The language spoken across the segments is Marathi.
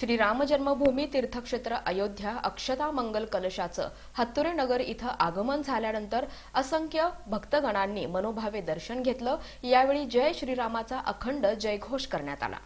श्री रामजन्मभूमी तीर्थक्षेत्र अयोध्या अक्षता मंगल कलशाचं हत्तुरे नगर इथं आगमन झाल्यानंतर असंख्य भक्तगणांनी मनोभावे दर्शन घेतलं. यावेळी जय श्रीरामाचा अखंड जयघोष करण्यात आला.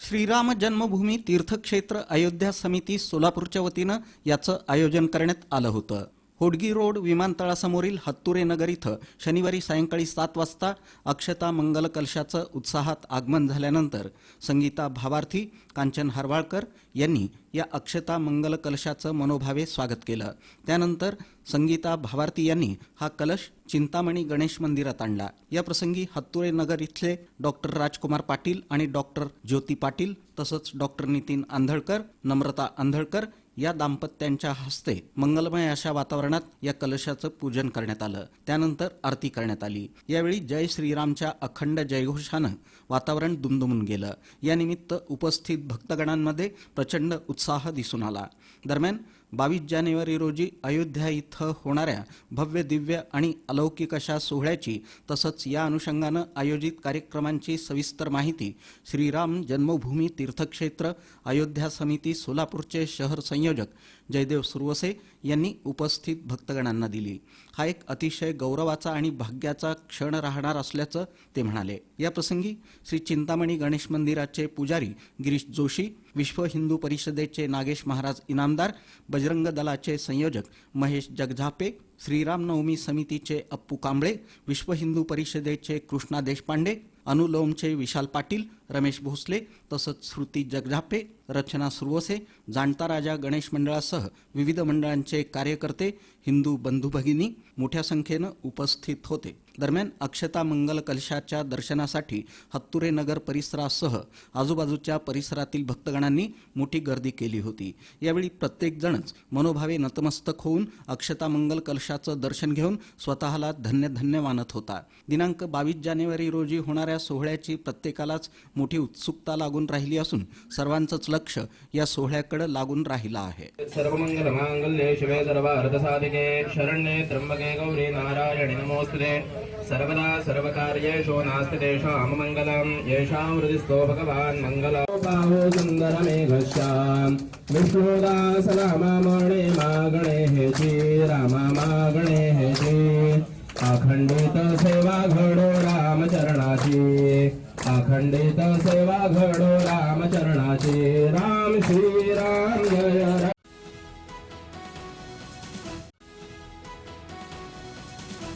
श्रीराम जन्मभूमी तीर्थक्षेत्र अयोध्या समिती सोलापूरच्या वतीनं याचं आयोजन करण्यात आलं होतं. होडगी रोड विमानतळासमोरील हत्तुरे नगर इथं शनिवारी सायंकाळी सात वाजता अक्षता मंगल कलशाचं उत्साहात आगमन झाल्यानंतर संगीता भावार्थी कांचन हरवाळकर यांनी या अक्षता मंगल कलशाचं मनोभावे स्वागत केलं. त्यानंतर संगीता भावार्थी यांनी हा कलश चिंतामणी गणेश मंदिरात आणला. या प्रसंगी हत्तुरे नगर इथले डॉक्टर राजकुमार पाटील आणि डॉक्टर ज्योती पाटील तसंच डॉक्टर नितीन आंधळकर नम्रता आंधळकर या दाम्पत्यांच्या हस्ते मंगलमय अशा वातावरणात या कलशाचं पूजन करण्यात आलं. त्यानंतर आरती करण्यात आली. यावेळी जय श्रीरामच्या अखंड जयघोषानं वातावरण दुमदुमून गेलं. यानिमित्त उपस्थित भक्तगणांमध्ये प्रचंड उत्साह दिसून आला. दरम्यान बावीस जानेवारी रोजी अयोध्या इथं होणाऱ्या भव्य दिव्य आणि अलौकिक अशा सोहळ्याची तसंच या अनुषंगानं आयोजित कार्यक्रमांची सविस्तर माहिती श्रीराम जन्मभूमी तीर्थक्षेत्र अयोध्या समिती सोलापूरचे शहर संयोजक जयदेव सुरवसे यांनी उपस्थित भक्तगणांना दिली. हा एक अतिशय गौरवाचा आणि भाग्याचा क्षण राहणार असल्याचं ते म्हणाले. या प्रसंगी श्री चिंतामणी गणेश मंदिराचे पुजारी गिरीश जोशी विश्व हिंदू परिषदेचे नागेश महाराज इनामदार बजरंग दलाचे संयोजक महेश जगझापे श्रीरामनवमी समितीचे अप्पू कांबळे विश्व हिंदू परिषदेचे कृष्णा देशपांडे अनुलोमचे विशाल पाटील रमेश भोसले तसंच श्रुती जगझापे रचना सुरवसे जाणता राजा गणेश मंडळासह विविध मंडळांचे कार्यकर्ते हिंदू बंधू भगिनी मोठ्या संख्येनं उपस्थित होते. दरम्यान अक्षता मंगल कलशाच्या दर्शनासाठी हत्तुरे नगर परिसरासह आजूबाजूच्या परिसरातील भक्तगणांनी मोठी गर्दी केली होती. यावेळी प्रत्येकजणच मनोभावे नतमस्तक होऊन अक्षता मंगल कलशाचं दर्शन घेऊन स्वतःला धन्य धन्य मानत होता. दिनांक बावीस जानेवारी रोजी होणाऱ्या सोहळ्याची प्रत्येकालाच मोठी उत्सुकता लागून राहिली असून सर्वांचंच लक्ष या सोहळ्याकडे लागून राहिलं आहे. सर्वमङ्गलमाङ्गल्ये शरण्ये त्र्यंबके गौरी नारायणी. नमोऽस्तुते सर्वदा सर्वकार्येषु नास्ति तेषां मङ्गलम् येषां हृदिस्थो भगवान् मङ्गलो। बाहो सुन्दरमेघश्याम्। विष्णुदासरामामणे मा गणेहेची रामा मा गणेहेची अखंडित सेवा घडो रामचरणाची। अखंडित सेवा घडो रामचरणाची। राम श्री राम जय।